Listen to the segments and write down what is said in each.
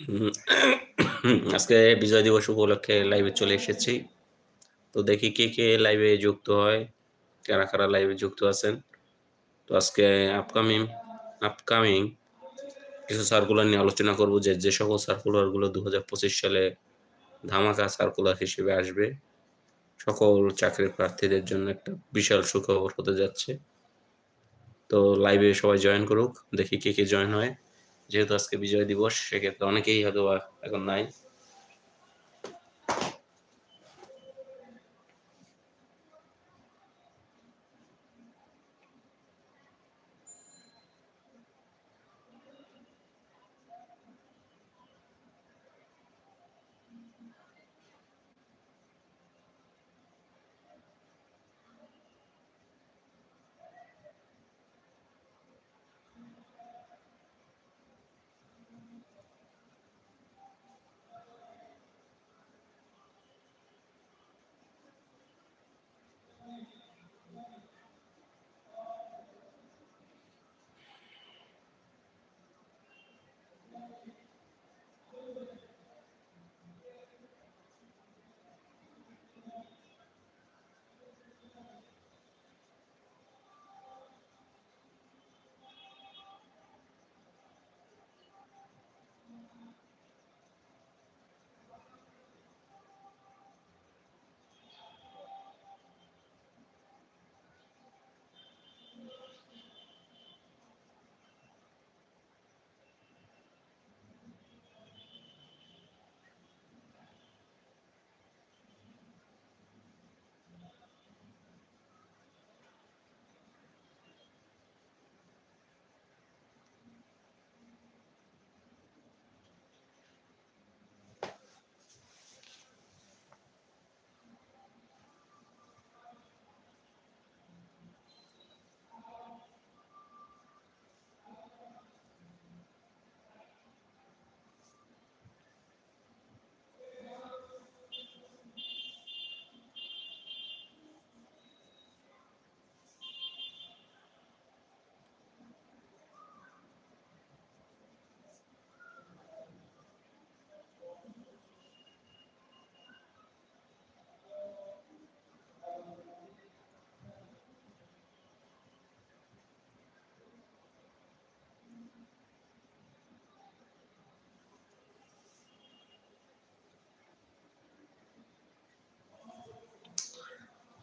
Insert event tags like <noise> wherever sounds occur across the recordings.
<coughs> আজকে বিজয় দিবস উপলক্ষে লাইভে চলে এসেছি। তো দেখি কে, কে লাইভে যুক্ত হয়, কারা, কারা লাইভে যুক্ত আছেন। তো আজকে আপকামিং আপকামিং কিছু সার্কুলার নিয়ে আলোচনা করব যে, যে সকল সার্কুলারগুলো দু হাজার পঁচিশ সালে ধামাকা সার্কুলার হিসেবে আসবে। সকল চাকরির প্রার্থীদের জন্য একটা বিশাল সুখবর হতে যাচ্ছে। তো লাইভে সবাই জয়েন করুক। দেখি কে, কে জয়েন হয়। যেহেতু আজকে বিজয় দিবস সেক্ষেত্রে অনেকেই হয়তো এখন নাই।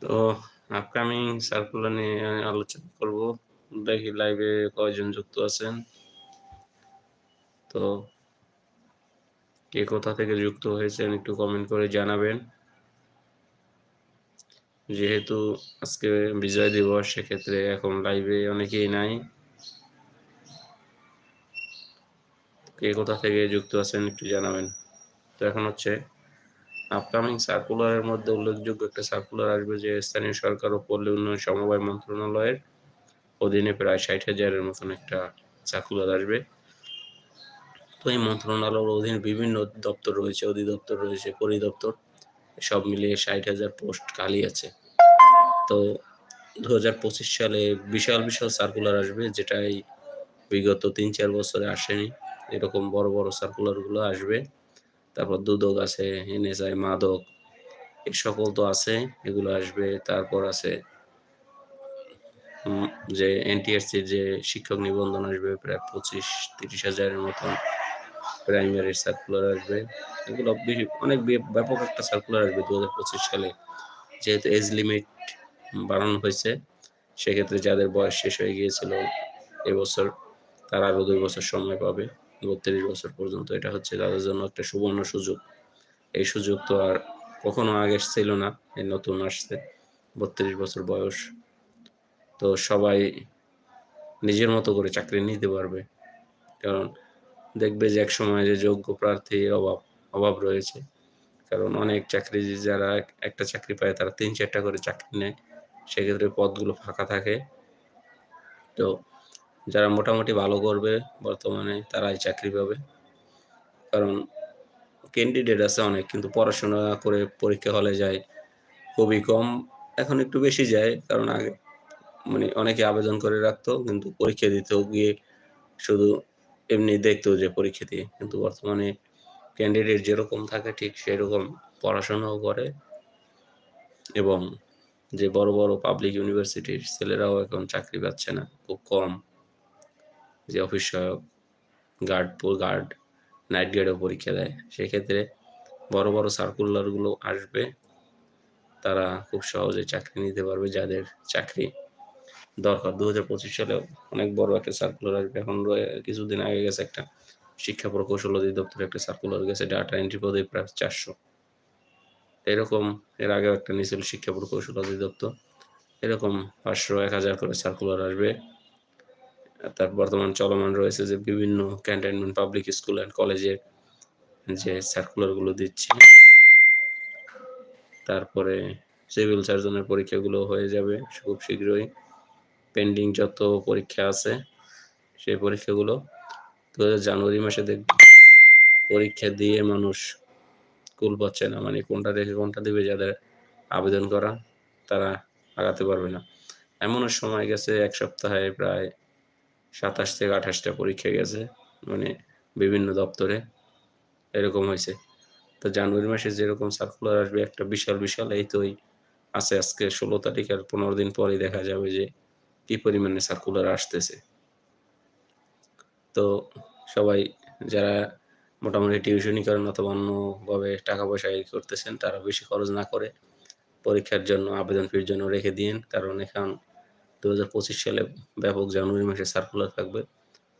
তো আপকামিং সার্কুলার নিয়ে আলোচনা করব। দেখি লাইভে কয়জন যুক্ত আছেন। তো কে কোথা থেকে যুক্ত হয়েছেন একটু কমেন্ট করে জানাবেন। যেহেতু আজকে বিজয় দিবস, সেক্ষেত্রে এখন লাইভে অনেকেই নাই। কে কোথা থেকে যুক্ত আছেন একটু জানাবেন। তো এখন হচ্ছে আপকামিং সার্কুলারের মধ্যে উল্লেখযোগ্য একটা সার্কুলার আসবে যে স্থানীয় সরকার ও পল্লী উন্নয়ন সমবায় মন্ত্রণালয়ের অধীনে প্রায় ষাট হাজারের মতন একটা সার্কুলার আসবে। তো এই মন্ত্রণালয়ের অধীনে বিভিন্ন দপ্তর রয়েছে, অধিদপ্তর রয়েছে, পরিদপ্তর, সব মিলিয়ে ষাট হাজার পোস্ট খালি আছে। তো দু হাজার পঁচিশ সালে বিশাল বিশাল সার্কুলার আসবে যেটাই বিগত তিন চার বছরে আসেনি। এরকম বড় বড় সার্কুলারগুলো আসবে। তারপর দুদক আছে, এনএসআই, মাদক, এই সকল তো আছে, এগুলো আসবে। তারপর আছে যে এনটিআরসির যে শিক্ষক নিবন্ধন আসবে, প্রায় পঁচিশ, তিরিশ হাজারের মতন প্রাইমারি সার্কুলার আসবে। এগুলো অনেক ব্যাপক একটা সার্কুলার আসবে দু হাজার পঁচিশ সালে। যেহেতু এজ লিমিট বাড়ানো হয়েছে, সেক্ষেত্রে যাদের বয়স শেষ হয়ে গিয়েছিল, এবছর তারা আরও দুই বছর সময় পাবে। বত্রিশ বছর পর্যন্ত এটা হচ্ছে তাদের জন্য একটা সুবর্ণ সুযোগ। এই সুযোগ তো আর কখনো আগে ছিল না, এই নতুন আসছে, বত্রিশ বছর বয়স। তো সবাই নিজের মতো করে চাকরি নিতে পারবে, কারণ দেখবে যে এক সময় যে যোগ্য প্রার্থীর অভাব অভাব রয়েছে। কারণ অনেক চাকরি যারা একটা চাকরি পায় তারা তিন চারটা করে চাকরি নেয়, সেক্ষেত্রে পদগুলো ফাঁকা থাকে। তো যারা মোটামুটি ভালো করবে বর্তমানে তারাই চাকরি পাবে। কারণ ক্যান্ডিডেট আছে অনেক, কিন্তু পড়াশোনা করে পরীক্ষা হলে যায় খুবই কম। এখন একটু বেশি যায়, কারণ আগে মানে অনেকে আবেদন করে রাখতো, কিন্তু পরীক্ষা দিতেও গিয়ে শুধু এমনি দেখতো যে পরীক্ষা দিয়ে। কিন্তু বর্তমানে ক্যান্ডিডেট যেরকম থাকে ঠিক সেরকম পড়াশোনাও করে এবং যে বড় বড় পাবলিক ইউনিভার্সিটির ছেলেরাও এখন চাকরি পাচ্ছে না, খুব কম। যে অফিস সহায়ক গার্ড গার্ড নাইট গার্ডও পরীক্ষা দেয়। সেক্ষেত্রে বড় বড় সার্কুলারগুলো আসবে। তারা খুব সহজে চাকরি নিতে পারবে যাদের চাকরি দরকার। দু হাজার পঁচিশ সালেও অনেক বড় একটা সার্কুলার আসবে। এখন কিছুদিন আগে গেছে একটা শিক্ষা প্রকৌশল অধিদপ্তরে একটা সার্কুলার গেছে ডাটা এন্ট্রি পদে প্রায় চারশো। এরকম এর আগেও একটা নিয়েছিল শিক্ষা প্রকৌশল অধিদপ্তর। এরকম পাঁচশো, এক হাজার করে সার্কুলার আসবে। তার বর্তমান চলমান রয়েছে যে বিভিন্ন ক্যান্টনমেন্ট পাবলিক স্কুল অ্যান্ড কলেজের যে সার্কুলারগুলো দিচ্ছি। তারপরে সিভিল সার্জনের পরীক্ষাগুলো হয়ে যাবে খুব শীঘ্রই। পেন্ডিং যত পরীক্ষা আছে সেই পরীক্ষাগুলো দু হাজার জানুয়ারি মাসে দেখব পরীক্ষা দিয়ে মানুষ স্কুল পাচ্ছে না। মানে কোনটা রেখে কোনটা দেবে যাদের আবেদন করা, তারা আগাতে পারবে না। এমন সময় গেছে এক সপ্তাহে প্রায় সাতাশ থেকে আঠাশটা পরীক্ষা গেছে মানে বিভিন্ন দপ্তরে। এরকম হয়েছে। তো জানুয়ারি মাসে যেরকম সার্কুলার আসবে, একটা বিশাল বিশাল, এই তো আছে আজকে ষোলো তারিখ আর পনেরো দিন পরেই দেখা যাবে যে কি পরিমাণে সার্কুলার আসতেছে। তো সবাই যারা মোটামুটি টিউশনি করেন অথবা অন্যভাবে টাকা পয়সা করতেছেন, তারা বেশি খরচ না করে পরীক্ষার জন্য, আবেদন ফির জন্য রেখে দিন কারণ এখন দু হাজার পঁচিশ সালে ব্যাপক জানুয়ারি মাসে সার্কুলার থাকবে।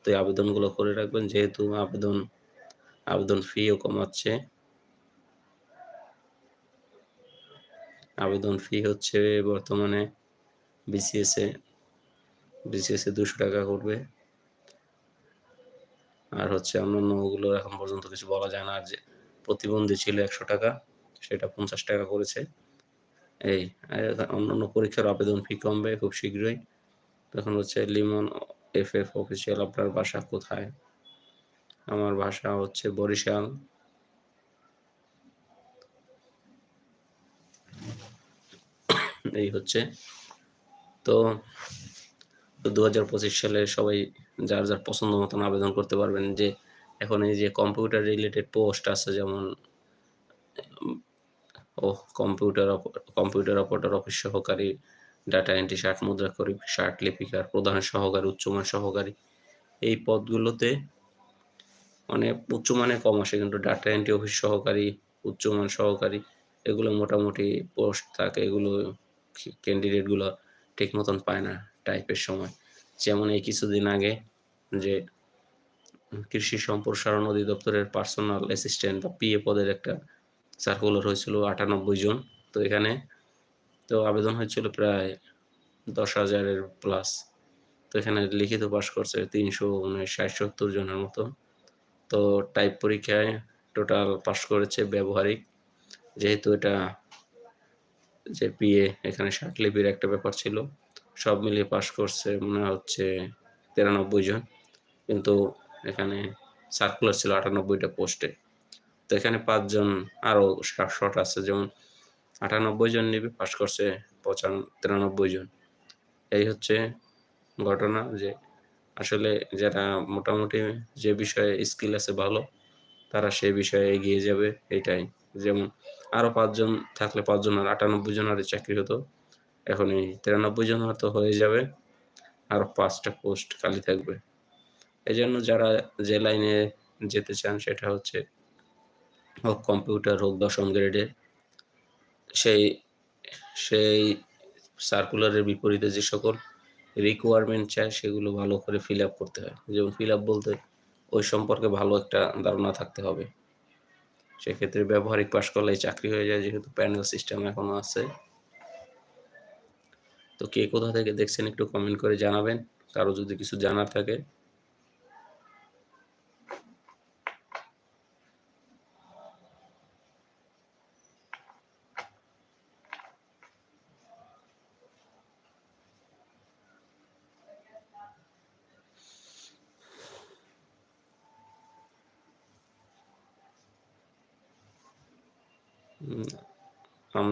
তো এই আবেদনগুলো করে রাখবেন, যেহেতু আবেদন আবেদন ফিও কমাচ্ছে। আবেদন ফি হচ্ছে বর্তমানে বিসিএসে বিসিএসে দুশো টাকা করবে। আর হচ্ছে অন্যান্য ওগুলো এখন পর্যন্ত কিছু বলা যায় না, আর যে প্রতিবন্ধী ছিল একশো টাকা, সেটা পঞ্চাশ টাকা করেছে। এই অন্যান্য পরীক্ষার আবেদন ফি কমবে খুব শীঘ্রই। তখন হচ্ছে লিমন এফ এফ অফিসিয়াল আপনার বাসা কোথায়? আমার বাসা হচ্ছে বরিশাল। এই হচ্ছে। তো দু হাজার পঁচিশ সালে সবাই যার যার পছন্দ মতন আবেদন করতে পারবেন যে, এখন এই যে কম্পিউটার রিলেটেড পোস্ট আছে যেমন ও কম্পিউটার কম্পিউটার অপারেটর অফিস সহকারী, ডাটা এন্ট্রি, শার্ট মুদ্রা করি, শার্ট লিপিকার, প্রধান সহকারী উচ্চমান সহকারী। এই পদগুলোতে মানে উচ্চমানে কম আসে, কিন্তু ডাটা এন্ট্রি অফিস সহকারী উচ্চমান সহকারী, এগুলো মোটামুটি পোস্ট থাকে, এগুলো ক্যান্ডিডেটগুলো ঠিক মতন পায় না টাইপের সময়। যেমন এই কিছুদিন আগে যে কৃষি সম্প্রসারণ অধিদপ্তরের পার্সোনাল অ্যাসিস্ট্যান্ট বা পিএ পদের একটা সার্কুলার হয়েছিল আটানব্বই জন। তো এখানে তো আবেদন হয়েছিল প্রায় দশ হাজারের প্লাস তো এখানে লিখিত পাশ করছে তিনশো মানে ষাট সত্তর জনের মতো তো টাইপ পরীক্ষায় টোটাল পাশ করেছে ব্যবহারিক। যেহেতু এটা যে পিএ এখানে লিপির একটা ব্যাপার ছিল। সব মিলিয়ে পাশ করছে মনে হচ্ছে তিরানব্বই জন। কিন্তু এখানে সার্কুলার ছিল আটানব্বইটা পোস্টে তো এখানে পাঁচজন আরও শর্ট আছে, যেমন আটানব্বই জন নিবে পাশ করছে পঁচান, তিরানব্বই জন। এই হচ্ছে ঘটনা যে আসলে যারা মোটামুটি যে বিষয়ে স্কিল আছে ভালো, তারা সেই বিষয়ে এগিয়ে যাবে, এটাই। যেমন আরও পাঁচজন থাকলে পাঁচজন আর আটানব্বই জন আর চাকরি হতো, এখন এই তিরানব্বই জন হয়তো হয়ে যাবে, আর পাঁচটা পোস্ট খালি থাকবে। এই জন্য যারা যে লাইনে যেতে চান, সেটা হচ্ছে হোক কম্পিউটার হোক দশম গ্রেডের সেই সেই সার্কুলারের বিপরীতে যে সকল রিকোয়ারমেন্ট চায়, সেগুলো ভালো করে ফিল আপ করতে হয়। যেমন ফিল আপ বলতে ওই সম্পর্কে ভালো একটা ধারণা থাকতে হবে। সেক্ষেত্রে ব্যবহারিক পাশ করলে চাকরি হয়ে যায়, যেহেতু প্যানেল সিস্টেম এখনও আছে। তো কে কোথা থেকে দেখছেন একটু কমেন্ট করে জানাবেন। কারও যদি কিছু জানার থাকে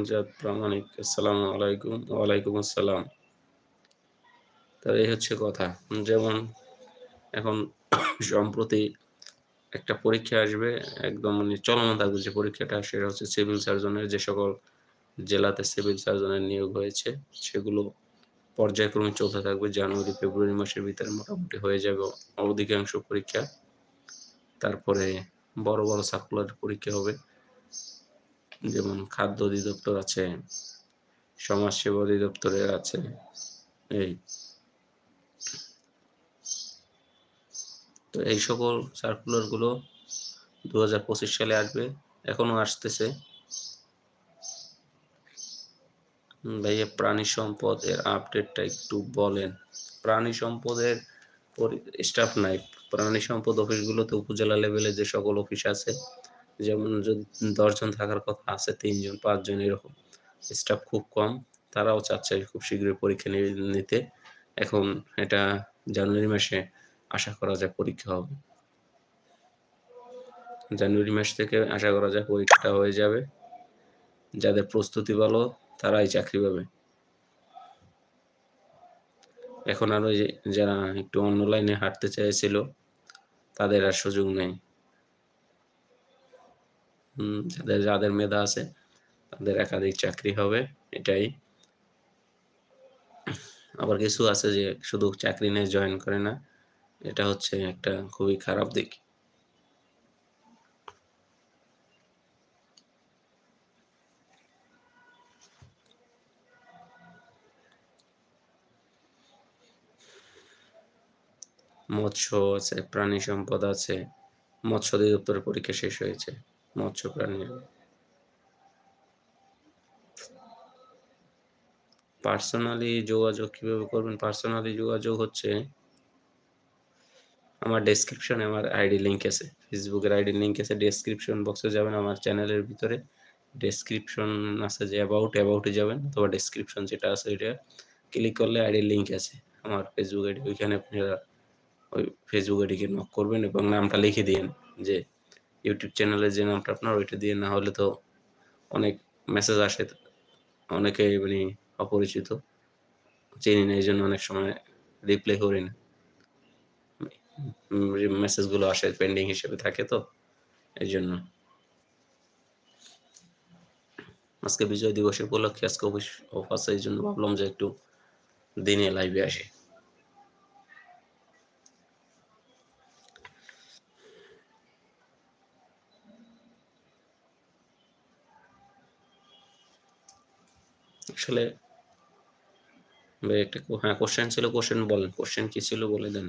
আমজাদ প্রামাণিক আসসালামু আলাইকুম, ওয়ালাইকুম আসসালাম। তাহলে এই হচ্ছে কথা। যেমন এখন সম্প্রতি একটা পরীক্ষা আসবে, একদম মানে চলমান থাকবে যে পরীক্ষাটা, সেটা হচ্ছে সিভিল সার্জনের যে সকল জেলাতে সিভিল সার্জনের নিয়োগ হয়েছে, সেগুলো পর্যায়ক্রমে চলতে থাকবে। জানুয়ারি, ফেব্রুয়ারি মাসের ভিতরে মোটামুটি হয়ে যাবে অধিকাংশ পরীক্ষা। তারপরে বড় বড় সার্কুলার পরীক্ষা হবে। যেমন খাদ্য অধিদপ্তর আছে, সমাজসেবা অধিদপ্তরের আছে, এই। তো এই সকল সার্কুলারগুলো দু হাজার পঁচিশ সালে আসবে, এখনও আসতেছে। ভাইয়া, প্রাণী সম্পদ এর আপডেটটা একটু বলেন। প্রাণী সম্পদের স্টাফ নাই, প্রাণী সম্পদ অফিসগুলোতে উপজেলা লেভেলে যে সকল অফিস আছে যেমন যদি দশজন থাকার কথা আছে তিনজন পাঁচজন এরকম। স্টাফ খুব কম, তারাও চাচ্ছে খুব শীঘ্রই পরীক্ষা নিতে। এখন এটা জানুয়ারি মাসে আশা করা যায় পরীক্ষা হবে। জানুয়ারি মাস থেকে আশা করা যায় পরীক্ষাটা হয়ে যাবে। যাদের প্রস্তুতি ভালো, তারাই চাকরি পাবে। এখন আরও যারা একটু অন্য লাইনে হাঁটতে চাইছিল, তাদের আর সুযোগ নেই। যাদের যাদের মেধা আছে, তাদের একাধিক চাকরি হবে, এটাই। আবার কিছু আছে যে শুধু চাকরি নিয়ে জয়েন করে না, এটা হচ্ছে একটা খুবই খারাপ দিক। মৎস্য আছে, প্রাণী সম্পদ আছে, মৎস্য অধিদপ্তরের পরীক্ষা শেষ হয়েছে। মৎস্য প্রাণী পার্সোনালি যোগাযোগ কীভাবে করবেন? পার্সোনালি যোগাযোগ হচ্ছে আমার ডেসক্রিপশনে আমার আইডি লিঙ্ক আছে। ফেসবুকের আইডি লিঙ্ক আছে ডেসক্রিপশন বক্সে যাবেন, আমার চ্যানেলের ভিতরে ডেসক্রিপশন আছে যে অ্যাবাউট অ্যাবাউটে যাবেন, অথবা ডেসক্রিপশন যেটা আছে ওইটা ক্লিক করলে আইডি লিঙ্ক আছে। আমার ফেসবুক আইডি, ওইখানে আপনারা ওই ফেসবুক আইডিকে নক করবেন এবং নামটা লিখে দিন যে ইউটিউব চ্যানেলের যে নামটা আপনার, ওইটা দিয়ে না হলে তো অনেক মেসেজ আসে। অনেকে মানে অপরিচিত, চিনি না এই জন্য অনেক সময় রিপ্লাই করি না। মেসেজগুলো আসে পেন্ডিং হিসেবে থাকে তো এই জন্য আজকে বিজয় দিবস উপলক্ষে, আজকে অফিস অফ আছে এই জন্য ভাবলাম যে একটু দিনে লাইভে আসে। আসলে একটা হ্যাঁ কোশ্চেন ছিল কোশ্চেন বলেন। কোশ্চেন কি ছিল বলে দেন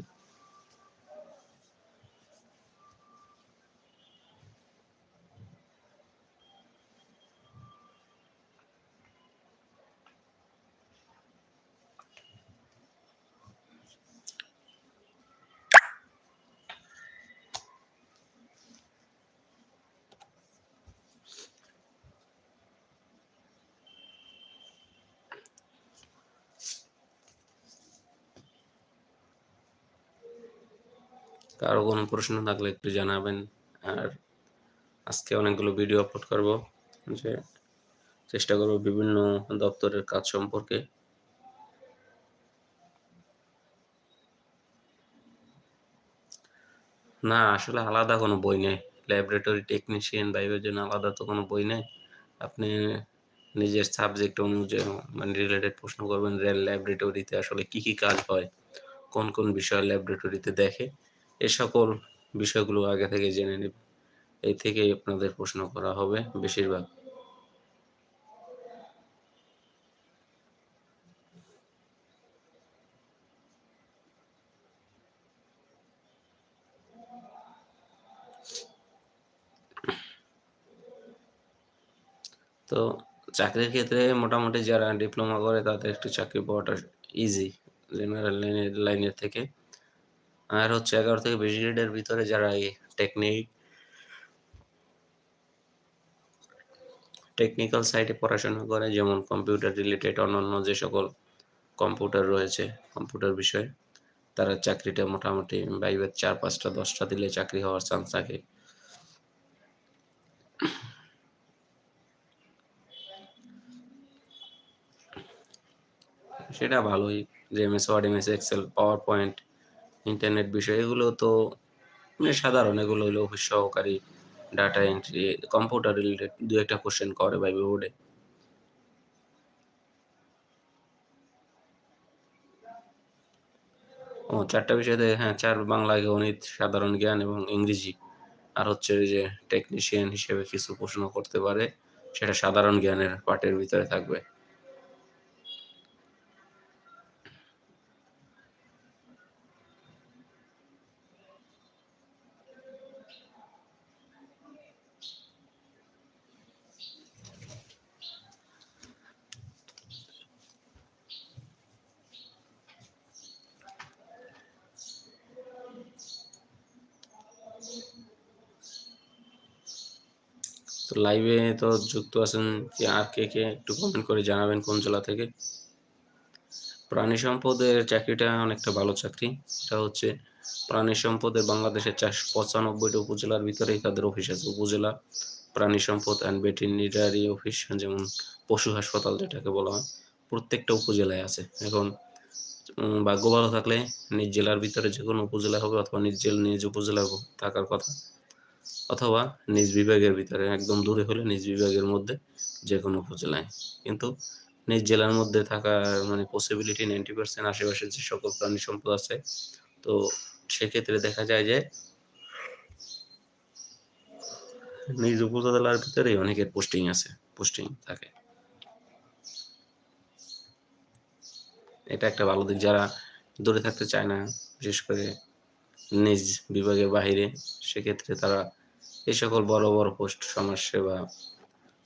কারও কোনো প্রশ্ন থাকলে একটু জানাবেন। আর আজকে অনেকগুলো ভিডিও আপলোড করব। যে চেষ্টা করব বিভিন্ন দপ্তরের কাজ সম্পর্কে। না, আসলে আলাদা কোনো বই নেই। ল্যাবরেটরি টেকনিশিয়ান বাইবের জন্য আলাদা তো কোনো বই নেই। আপনি নিজের সাবজেক্ট অনুযায়ী মানে রিলেটেড প্রশ্ন করবেন, রেল ল্যাবরেটরিতে আসলে কি কি কাজ হয়, কোন কোন বিষয় ল্যাবরেটরিতে দেখে। এ সকল বিষয়গুলো আগে থেকে জেনে নেব এই থেকেই আপনাদের প্রশ্ন করা হবে বেশিরভাগ। তো চাকরির ক্ষেত্রে মোটামুটি যারা ডিপ্লোমা করে তাদের একটু চাকরি পাওয়াটা ইজি জেনারেল লাইনের লাইনের থেকে। আর হচ্ছে এগারো থেকে বিশ গ্রেডের ভিতরে যারা এই টেকনিক টেকনিক্যাল সাইটে পড়াশোনা করে, যেমন কম্পিউটার রিলেটেড অন্যান্য যে সকল কম্পিউটার রয়েছে কম্পিউটার বিষয়ে, তারা চাকরিটা মোটামুটি বাইবের চার পাঁচটা, দশটা দিলে চাকরি হওয়ার চান্স থাকে। সেটা ভালোই, যে MS Word MS Excel PowerPoint internet বিষয় এগুলো তো মানে সাধারণ এগুলো হলো অফিস সহকারী, ডাটা এন্ট্রি, কম্পিউটার রিলেটেড দু একটা কোশ্চেন করে ভাইবা বোর্ডে। ও ৪ টা বিষয়তে হ্যাঁ, চার বাংলা, গণিত, সাধারণ জ্ঞান এবং ইংরেজি। আর হচ্ছে ওই যে টেকনিশিয়ান হিসেবে কিছু প্রশ্ন করতে পারে, সেটা সাধারণ জ্ঞানের পার্টের ভিতরে থাকবে। লাইভে তো যুক্ত আছেন যে আর কে, কে একটু কমেন্ট করে জানাবেন কোন জেলা থেকে? প্রাণী সম্পদের চাকরিটা অনেকটা ভালো চাকরি। এটা হচ্ছে প্রাণী সম্পদের বাংলাদেশের চারশো পঁচানব্বইটা উপজেলার ভিতরেই তাদের অফিস আছে। উপজেলা প্রাণী সম্পদ অ্যান্ড ভেটেরিনারি অফিস যেমন পশু হাসপাতাল যেটাকে বলা হয়, প্রত্যেকটা উপজেলায় আছে। এখন ভাগ্য ভালো থাকলে নিজ জেলার ভিতরে যেকোনো উপজেলা হবে অথবা নিজ জেল নিজ উপজেলা থাকার কথা। অথবা নিজ বিভাগের ভিতরে একদম দূরে হলে নিজ বিভাগের মধ্যে যেকোনো উপজেলায়। কিন্তু নিজ জেলার মধ্যে থাকার মানে পসিবিলিটি 90% আশেপাশে যে সকল প্রাণী সম্পদ আছে, তো সেক্ষেত্রে দেখা যায় যে নিজ উপজেলার ভিতরেই অনেকের পোস্টিং আছে, পোস্টিং থাকে। এটা একটা ভালো দিক। যারা দূরে থাকতে চায় না, বিশেষ করে নিজ বিভাগের বাহিরে, সেক্ষেত্রে তারা এই সকল বড়, বড় পোস্ট সমাজসেবা,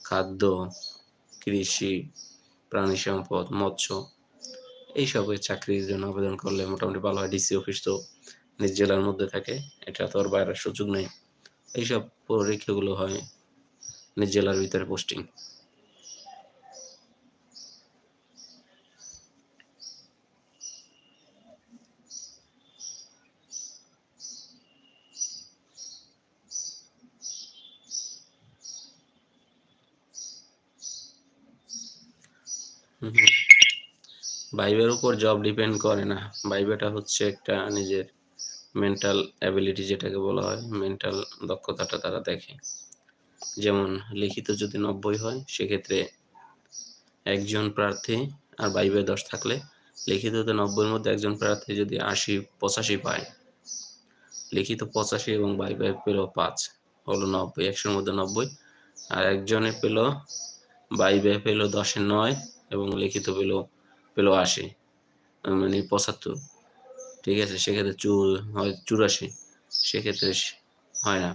খাদ্য, কৃষি, প্রাণী সম্পদ, মৎস্য এইসবের চাকরির জন্য আবেদন করলে মোটামুটি ভালো হয়। ডিসি অফিস তো নিজ জেলার মধ্যে থাকে। এটা তো আর বাইরের সুযোগ নেই। এইসব পরীক্ষাগুলো হয় নিজ জেলার ভিতরে পোস্টিং। ভাইবার উপর জব ডিপেন্ড করে না। ভাইবাটা হচ্ছে একটা নিজের মেন্টাল অ্যাবিলিটি যেটাকে বলা হয়, মেন্টাল দক্ষতাটা তারা দেখে। যেমন লিখিত যদি ৯০ হয় সেক্ষেত্রে একজন প্রার্থী আর বাইবে দশ থাকলে লিখিততে ৯০ এর মধ্যে একজন প্রার্থী যদি ৮০ ৮৫ পায়, লিখিত ৮৫ এবং বাইবে পেল পাঁচ হলো নব্বই একশোর মধ্যে ৯০ আর একজনে পেল বাইবে পেল ১০ এ ৯ এবং লিখিত পেল পেল ৮০ মানে ৭৫ ঠিক আছে? সেক্ষেত্রে চু হয় ৮৪ সেক্ষেত্রে হয় না।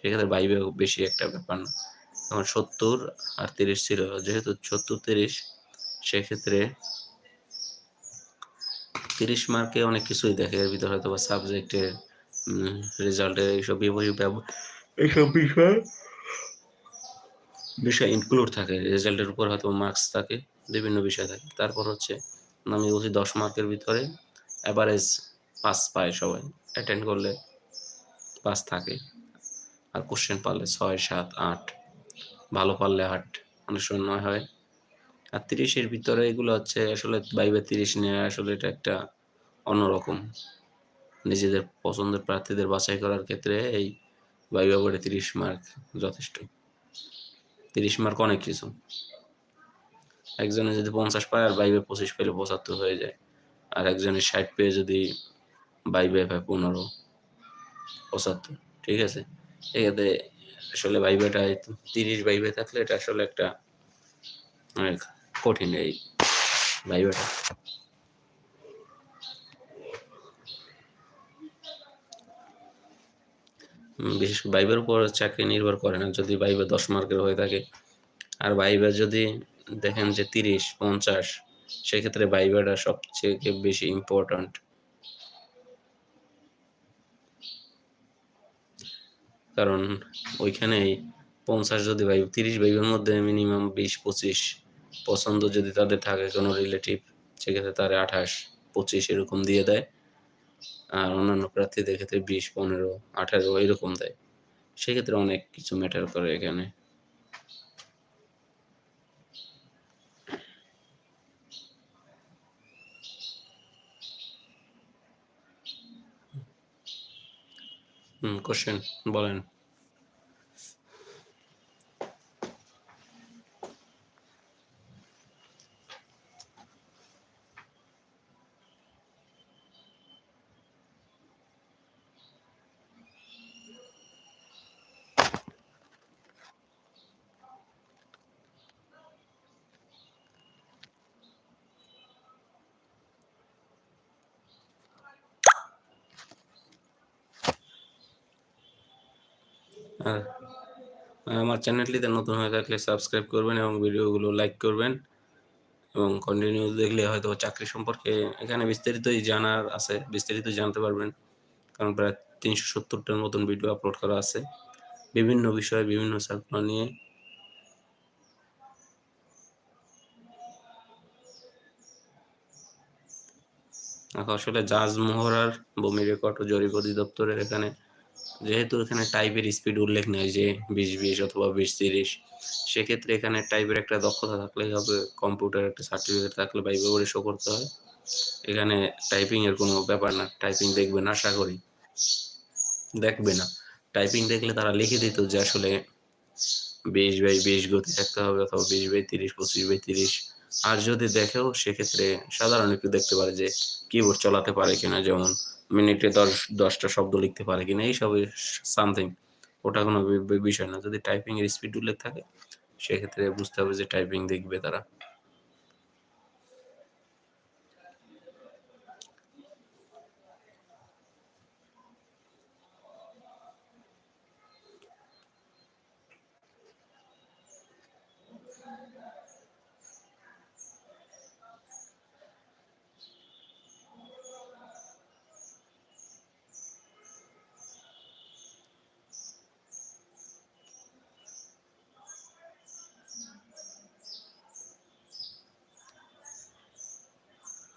সেক্ষেত্রে ভাইবা বেশি একটা ব্যাপার না। এখন ৭০ আর ৩০ ছিল যেহেতু ৭০-৩০ সেক্ষেত্রে ৩০ মার্কে অনেক কিছুই দেখে। এর ভিতরে হয়তোবা সাবজেক্টের রেজাল্টের এইসব এইসব বিষয় বিষয় ইনক্লুড থাকে। রেজাল্টের উপর হয়তো মার্কস থাকে, বিভিন্ন বিষয় থাকে। তারপর হচ্ছে আমি বলছি ১০ মার্কের ভিতরে অ্যাভারেজ পাস পায় সবাই। অ্যাটেন্ড করলে পাস থাকে। আর কোশ্চেন পারলে ৬, ৭, ৮ ভালো পারলে আট অনেক সময় নয় হয়। আর তিরিশের ভিতরে এগুলো হচ্ছে আসলে ভাইবা ৩০ নেয়া আসলে এটা একটা অন্যরকম। নিজেদের পছন্দের প্রার্থীদের বাছাই করার ক্ষেত্রে এই ভাইবা বোর্ডে ৩০ মার্ক যথেষ্ট। ৩০ মার্ক অনেক কিছু। একজনে যদি ৫০ পায় আর বাইবে পঁচিশ পেলে ৭৫ হয়ে যায়। আর একজনের ৬০ পেয়ে যদি বাইবে পায় ১৫, ৭৫ ঠিক আছে? এক্ষেত্রে আসলে বাইবেটা তিরিশ বাইবে থাকলে এটা আসলে একটা অনেক কঠিন এই বাইবেটা বিশেষ করে ভাইবার উপর চাকরি নির্ভর করে না। যদি বাইবে দশ মার্কের হয়ে থাকে আর বাইবে যদি দেখেন যে ৩০, ৫০ সেক্ষেত্রে ভাইবাটা সবচেয়ে বেশি ইম্পোর্টেন্ট। কারণ ওইখানেই ৫০ যদি ভাই ৩০ ভাইবার মধ্যে মিনিমাম ২০-২৫ পছন্দ যদি তাদের থাকে কোনো রিলেটিভ সেক্ষেত্রে তারা ২৮, ২৫ এরকম দিয়ে দেয়। আর অন্যান্য প্রার্থীদের ক্ষেত্রে ২০, ১৫, ১৮ এরকম দেয়। সেক্ষেত্রে অনেক কিছু ম্যাটার করে এখানে। হুম কোশ্চেন বলেন আর আমার চ্যানেলটিতে নতুন হয়ে থাকলে সাবস্ক্রাইব করবেন এবং ভিডিওগুলো লাইক করবেন। এবং কন্টিনিউ দেখলে হয়তো চাকরি সম্পর্কে এখানে বিস্তারিতই জানার আছে, বিস্তারিত জানতে পারবেন। কারণ প্রায় তিনশো সত্তরটার মতন ভিডিও আপলোড করা আছে। বিভিন্ন বিষয়ে, বিভিন্ন সার্কুলার নিয়ে। আসলে জাজ মোহরার ভূমি রেকর্ড ও জরিপ অধিদপ্তরের এখানে যেহেতু এখানে টাইপের স্পিড উল্লেখ নেই যে বিশ বিশ অথবা বিশ, তিরিশ, সেক্ষেত্রে এখানে টাইপের একটা দক্ষতা থাকলেই হবে কম্পিউটার একটা সার্টিফিকেট থাকলে বা এইভাবে শো করতে হয়। এখানে টাইপিং এর কোনো ব্যাপার না টাইপিং দেখবে না, আশা করি। দেখবে না। টাইপিং দেখলে তারা লিখে দিত যে আসলে বিশ বাই বিশ গতি থাকতে হবে অথবা বিশ বাই তিরিশ, পঁচিশ বাই তিরিশ। আর যদি দেখেও, সেক্ষেত্রে সাধারণ একটু দেখতে পারে যে কিবোর্ড চালাতে পারে কিনা যেমন। মিনিটে দশ, দশটা শব্দ লিখতে পারে কিনা এইসব সামথিং ওটা কোনো বিষয় না। যদি টাইপিং এর স্পিড উল্লেখ থাকে, সেক্ষেত্রে বুঝতে হবে যে টাইপিং দেখবে তারা।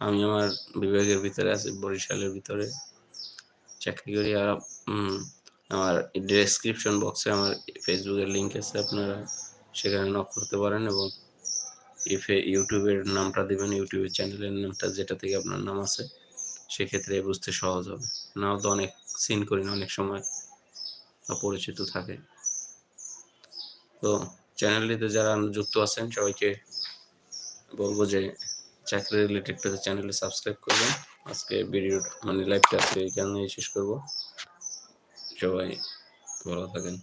আমি আমার বিভাগের ভিতরে আছি, বরিশালের ভিতরে। চাকরি করি আর আমার ডেসক্রিপশন বক্সে আমার ফেসবুকের লিঙ্ক আছে আপনারা সেখানে নক করতে পারেন এবং ইফে ইউটিউবের নামটা দেবেন ইউটিউবের চ্যানেলের নামটা যেটা থেকে আপনার নাম আছে, সেক্ষেত্রে বুঝতে সহজ হবে। নাও তো অনেক সিন করি না, অনেক সময় অপরিচিত থাকে। তো চ্যানেলটিতে যারা যুক্ত আছেন সবাইকে বলব যে চাকরি রিলেটেড চ্যানেলে সাবস্ক্রাইব করবেন। আজকে ভিডিও মানে লাইভটা আজকে এখানে শেষ করব। সবাই ভালো থাকেন।